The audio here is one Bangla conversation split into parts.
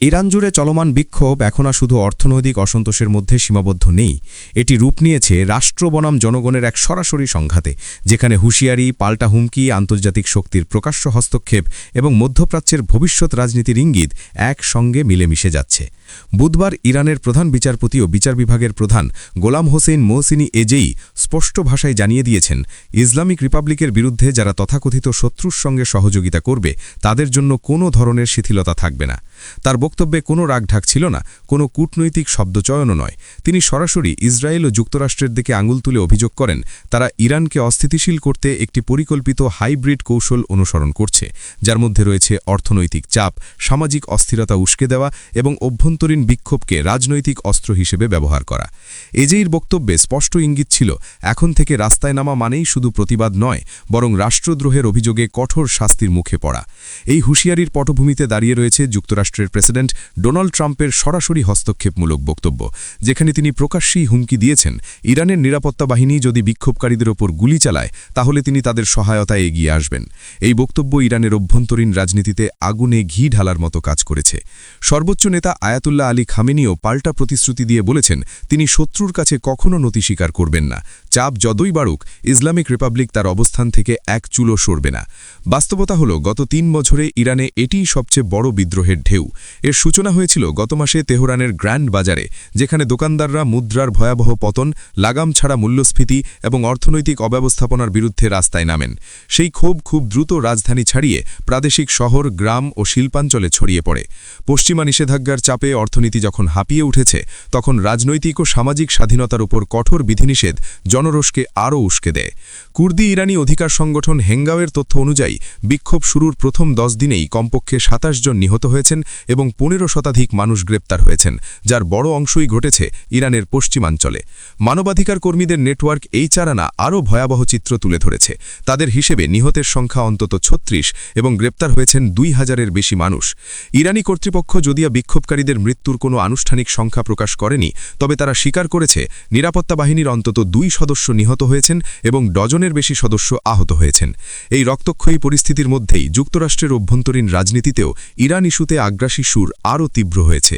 ইরান জুড়ে চলমান বিক্ষোভ এখন আর শুধু অর্থনৈতিক অসন্তোষের মধ্যে সীমাবদ্ধ নেই। এটি রূপ নিয়েছে রাষ্ট্র বনাম জনগণের এক সরাসরি সংঘাতে, যেখানে হুঁশিয়ারি, পাল্টা হুমকি, আন্তর্জাতিক শক্তির প্রকাশ্য হস্তক্ষেপ এবং মধ্যপ্রাচ্যের ভবিষ্যৎ রাজনীতির ইঙ্গিত একসঙ্গে মিলেমিশে যাচ্ছে। বুধবার ইরানের প্রধান বিচারপতি ও বিচার বিভাগের প্রধান গোলাম হোসেন মোহসিনি এজেই স্পষ্ট ভাষায় জানিয়ে দিয়েছেন, ইসলামিক রিপাবলিকের বিরুদ্ধে যারা তথাকথিত শত্রুর সঙ্গে সহযোগিতা করবে, তাদের জন্য কোনো ধরনের শিথিলতা থাকবে না। তার বক্তব্যে কোনো রাগঢাক ছিল না, কোনো কূটনৈতিক শব্দচয়নও নয়। তিনি সরাসরি ইসরায়েল ও যুক্তরাষ্ট্রের দিকে আঙুল তুলে অভিযোগ করেন, তারা ইরানকে অস্থিতিশীল করতে একটি পরিকল্পিত হাইব্রিড কৌশল অনুসরণ করছে, যার মধ্যে রয়েছে অর্থনৈতিক চাপ, সামাজিক অস্থিরতা উস্কে দেওয়া এবং অভ্যন্তরীণ বিক্ষোভকে রাজনৈতিক অস্ত্র হিসেবে ব্যবহার করা। এজেইর বক্তব্যে স্পষ্ট ইঙ্গিত ছিল, এখন থেকে রাস্তায় নামা মানেই শুধু প্রতিবাদ নয়, বরং রাষ্ট্রদ্রোহের অভিযোগে কঠোর শাস্তির মুখে পড়া। এই হুঁশিয়ারির পটভূমিতে দাঁড়িয়ে রয়েছে যুক্তরাষ্ট্রের প্রেসিডেন্ট ডোনাল্ড ট্রাম্পের সরাসরি হস্তক্ষেপমূলক বক্তব্য, যেখানে তিনি প্রকাশ্যেই হুমকি দিয়েছেন, ইরানের নিরাপত্তা বাহিনী যদি বিক্ষোভকারীদের ওপর গুলি চালায়, তাহলে তিনি তাদের সহায়তায় এগিয়ে আসবেন। এই বক্তব্য ইরানের অভ্যন্তরীণ রাজনীতিতে আগুনে ঘি ঢালার মতো কাজ করেছে। সর্বোচ্চ নেতা আয়াতুল্লাহ আলী খামেনিও পাল্টা প্রতিশ্রুতি দিয়ে বলেছেন, তিনি শত্রুর কাছে কখনো নতি স্বীকার করবেন না। চাপ যতই বাড়ুক, ইসলামিক রিপাবলিক তার অবস্থান থেকে এক চুলো সরবে না। বাস্তবতা হল, গত তিন বছরে ইরানে এটিই সবচেয়ে বড় বিদ্রোহের ঢেউ। এর সূচনা হয়েছিল গত মাসে তেহরানের গ্র্যান্ড বাজারে, যেখানে দোকানদাররা মুদ্রার ভয়াবহ পতন, লাগাম ছাড়া মূল্যস্ফীতি এবং অর্থনৈতিক অব্যবস্থাপনার বিরুদ্ধে রাস্তায় নামেন। সেই ক্ষোভ খুব দ্রুত রাজধানী ছাড়িয়ে প্রাদেশিক শহর, গ্রাম ও শিল্পাঞ্চলে ছড়িয়ে পড়ে। পশ্চিমা নিষেধাজ্ঞার চাপে অর্থনীতি যখন হাঁপিয়ে উঠেছে, তখন রাজনৈতিক ও সামাজিক স্বাধীনতার উপর কঠোর বিধিনিষেধ জনরোষকে আরও উস্কে দেয়। কুর্দি ইরানি অধিকার সংগঠন হেঙ্গাওয়ের তথ্য অনুযায়ী, বিক্ষোভ শুরুর প্রথম দশ দিনেই কমপক্ষে সাতাশ জন নিহত হয়েছেন এবং পনেরো শতাধিক মানুষ গ্রেপ্তার হয়েছেন, যার বড় অংশই ঘটেছে ইরানের পশ্চিমাঞ্চলে। মানবাধিকার কর্মীদের নেটওয়ার্ক এই চারানা আরও ভয়াবহ চিত্র তুলে ধরেছে। তাদের হিসেবে নিহতের সংখ্যা অন্তত ছত্রিশ এবং গ্রেপ্তার হয়েছেন দুই হাজারের বেশি মানুষ। ইরানি কর্তৃপক্ষ যদিও বিক্ষোভকারীদের মৃত্যুর কোনো আনুষ্ঠানিক সংখ্যা প্রকাশ করেনি, তবে তারা স্বীকার করেছে নিরাপত্তা বাহিনীর অন্তত দুই সদস্য নিহত হয়েছেন এবং ডজনের বেশি সদস্য আহত হয়েছেন। এই রক্তক্ষয়ী পরিস্থিতির মধ্যেই যুক্তরাষ্ট্রের অভ্যন্তরীণ রাজনীতিতেও ইরান ইস্যুতে আগ্রাসী সুর আরও তীব্র হয়েছে।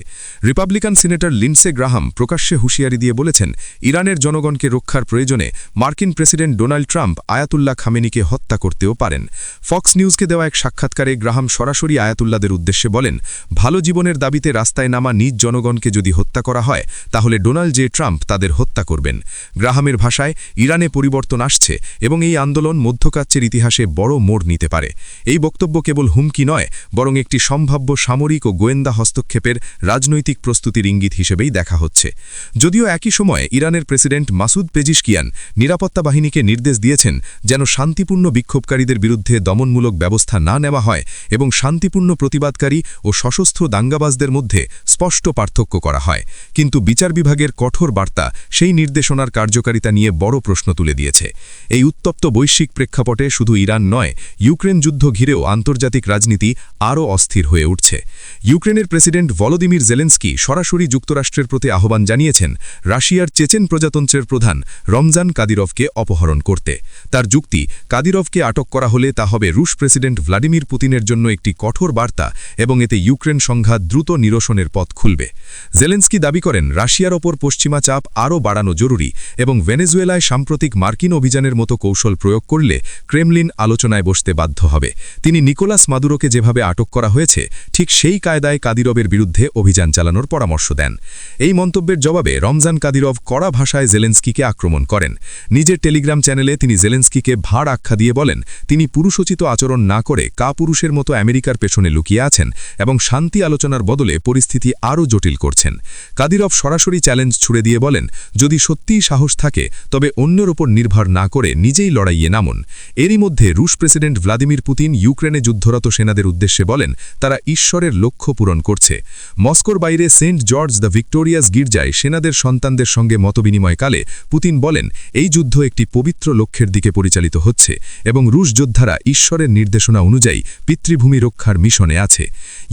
রিপাবলিকান সিনেটর লিন্সে গ্রাহাম প্রকাশ্যে হুঁশিয়ারি দিয়ে বলেছেন, ইরানের জনগণকে রক্ষার প্রয়োজনে মার্কিন প্রেসিডেন্ট ডোনাল্ড ট্রাম্প আয়াতুল্লাহ খামেনিকে হত্যা করতেও পারেন। ফক্স নিউজকে দেওয়া এক সাক্ষাৎকারে গ্রাহাম সরাসরি আয়াতুল্লাদের উদ্দেশ্যে বলেন, ভালো জীবনের দাবিতে রাস্তায় নামা নিজ জনগণকে যদি হত্যা করা হয়, তাহলে ডোনাল্ড জে ট্রাম্প তাদের হত্যা করবেন। গ্রাহামের ভাষায়, ইরানে পরিবর্তন আসছে এবং এই আন্দোলন মধ্যপ্রাচ্যের ইতিহাসে বড় মোড় নিতে পারে। এই বক্তব্য কেবল হুমকি নয়, বরং একটি সম্ভাব্য সামরিক ও গোয়েন্দা হস্তক্ষেপের রাজনৈতিক প্রস্তুতির ইঙ্গিত হিসেবেই দেখা হচ্ছে। যদিও একই সময়ে ইরানের প্রেসিডেন্ট মাসুদ পেজিশকিয়ান নিরাপত্তা বাহিনীকে নির্দেশ দিয়েছেন যেন শান্তিপূর্ণ বিক্ষোভকারীদের বিরুদ্ধে দমনমূলক ব্যবস্থা না নেওয়া হয় এবং শান্তিপূর্ণ প্রতিবাদকারী ও সশস্ত্র দাঙ্গাবাজদের মধ্যে স্পষ্ট পার্থক্য করা হয়। কিন্তু বিচার বিভাগের কঠোর বার্তা সেই নির্দেশনার কার্যকারিতা নিয়ে বড় প্রশ্ন তুলে দিয়েছে। এই উত্তপ্ত বৈশ্বিক প্রেক্ষাপটে শুধু ইরান নয়, ইউক্রেন যুদ্ধ ঘিরেও আন্তর্জাতিক রাজনীতি আরও অস্থির হয়ে উঠছে। ইউক্রেনের প্রেসিডেন্ট ভলোদিমির জেলেন্সকি সরাসরি যুক্তরাষ্ট্রের প্রতি আহ্বান জানিয়েছেন রাশিয়ার চেচেন প্রজাতন্ত্রের প্রধান রমজান কাদিরভকে অপহরণ করতে। তার যুক্তি, কাদিরভকে আটক করা হলে তা হবে রুশ প্রেসিডেন্ট ভ্লাদিমির পুতিনের জন্য একটি কঠোর বার্তা এবং এতে ইউক্রেন সংঘাত দ্রুত নিরসনের পথ খুলবে। জেলেন্সকি দাবি করেন, রাশিয়ার ওপর পশ্চিমা চাপ আরও বাড়ানো জরুরি এবং ভেনেজুয়েলায় সাম্প্রতিক মার্কিন অভিযানের মতো কৌশল প্রয়োগ করলে ক্রেমলিন আলোচনায় বসতে বাধ্য হবে। তিনি নিকোলাস মাদুরোকে যেভাবে আটক করা হয়েছে, ঠিক সেই কায়দায় কাদিরবের বিরুদ্ধে অভিযান চালানোর পরামর্শ দেন। এই মন্তব্যের জবাবে রমজান কাদিরভ কড়া ভাষায় জেলেন্সকিকে আক্রমণ করেন। নিজের টেলিগ্রাম চ্যানেলে তিনি জেলেন্সকিকে ভাড় আখ্যা দিয়ে বলেন, তিনি পুরুষোচিত আচরণ না করে কা পুরুষের মতো আমেরিকার পেছনে লুকিয়ে আছেন এবং শান্তি আলোচনার বদলে পরিস্থিতি আরও জটিল করছেন। কাদিরভ সরাসরি চ্যালেঞ্জ ছুড়ে দিয়ে বলেন, যদি সত্যিই সাহস থাকে, তবে অন্যের ওপর নির্ভর না করে নিজেই লড়াইয়ে নামুন। এরই মধ্যে রুশ প্রেসিডেন্ট ভ্লাদিমির পুতিন ইউক্রেনে যুদ্ধরত সেনাদের উদ্দেশ্যে বলেন, তারা ঈশ্বরের লক্ষ্য পূরণ করছে। মস্কোর বাইরে সেন্ট জর্জ দ্য ভিক্টোরিয়াস গির্জায় সেনাদের সন্তানদের সঙ্গে মতবিনিময়কালে পুতিন বলেন, এই যুদ্ধ একটি পবিত্র লক্ষ্যের দিকে পরিচালিত হচ্ছে এবং রুশ যোদ্ধারা ঈশ্বরের নির্দেশনা অনুযায়ী পিতৃভূমি রক্ষার মিশনে আছে।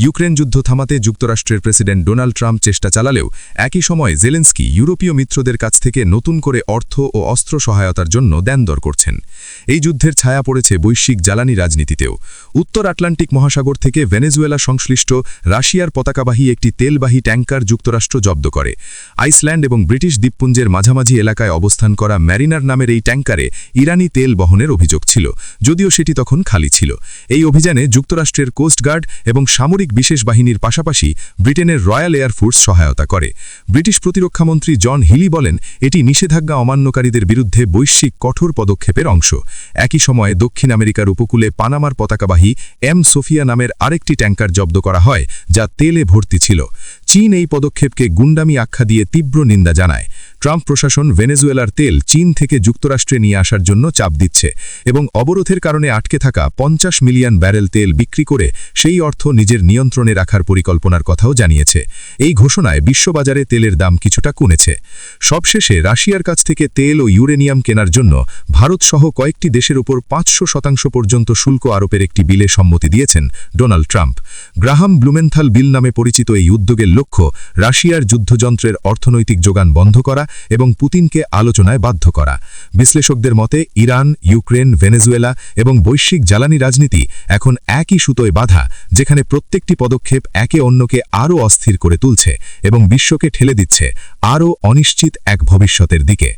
ইউক্রেন যুদ্ধ থামাতে যুক্তরাষ্ট্রের প্রেসিডেন্ট ডোনাল্ড ট্রাম্প চেষ্টা চালালেও একই সময় জেলেন্সকি ইউরোপীয় মিত্রদের কাছ থেকে নতুন করে অর্থ ও অস্ত্র সহায়তার জন্য দেনদর করছেন। এই যুদ্ধের ছায়া পড়েছে বৈশ্বিক জ্বালানি রাজনীতিতেও। উত্তর আটলান্টিক মহাসাগর থেকে ভেনেজুয়েলা সংশ্লিষ্ট রাশিয়ার পতাকাবাহী একটি তেলবাহী ট্যাঙ্কার যুক্তরাষ্ট্র জব্দ করে। আইসল্যান্ড এবং ব্রিটিশ দ্বীপপুঞ্জের মাঝামাঝি এলাকায় অবস্থান করা ম্যারিনার নামের এই ট্যাঙ্কারে ইরানি তেল বহনের অভিযোগ ছিল, যদিও সেটি তখন খালি ছিল। এই অভিযানে যুক্তরাষ্ট্রের কোস্টগার্ড এবং সামরিক বিশেষ বাহিনীর পাশাপাশি ব্রিটেনের রয়্যাল এয়ারফোর্স সহায়তা করে। ব্রিটিশ প্রতিরক্ষামন্ত্রী জন হিলি বলেন, এটি নিষেধাজ্ঞা অমান্যকারীদের বিরুদ্ধে বৈশ্বিক কঠোর পদক্ষেপের অংশ। একই সময়ে দক্ষিণ আমেরিকার উপকূলে পানামার পতাকাবাহী এম সোফিয়া নামের আরেকটি ট্যাঙ্কার জব্দ করা হয় যা তেলে ভর্তি ছিল। চীন এই পদক্ষেপকে গুন্ডামি আখ্যা দিয়ে তীব্র নিন্দা জানায়। ট্রাম্প প্রশাসন ভেনেজুয়েলার তেল চীন থেকে যুক্তরাষ্ট্রে নিয়ে আসার জন্য চাপ দিচ্ছে এবং অবরোধের কারণে আটকে থাকা পঞ্চাশ মিলিয়ন ব্যারেল তেল বিক্রি করে সেই অর্থ নিজের নিয়ন্ত্রণে রাখার পরিকল্পনার কথাও জানিয়েছে। এই ঘোষণায় বিশ্ববাজারে তেলের দাম কিছুটা কমেছে। সবশেষে রাশিয়ার কাছ থেকে তেল ও ইউরেনিয়াম কেনার জন্য ভারতসহ কয়েকটি দেশের উপর পাঁচশো শতাংশ পর্যন্ত শুল্ক আরোপের একটি বিলে সম্মতি দিয়েছেন Donald Trump. Graham Blumenthal bill নামে পরিচিত এই উদ্যোগের লক্ষ্য রাশিয়ার যুদ্ধযন্ত্রের অর্থনৈতিক যোগান বন্ধ করা এবং পুতিনকে আলোচনায় বাধ্য করা। বিশ্লেষকদের মতে, ইরান, ইউক্রেন, ভেনেজুয়েলা এবং বৈশ্বিক জ্বালানি রাজনীতি এখন একই সুতোয় বাধা, যেখানে প্রত্যেকটি পদক্ষেপ একে অন্যকে আরও অস্থির করে তুলছে এবং বিশ্বকে ঠেলে দিচ্ছে আরও অনিশ্চিত এক ভবিষ্যতের দিকে।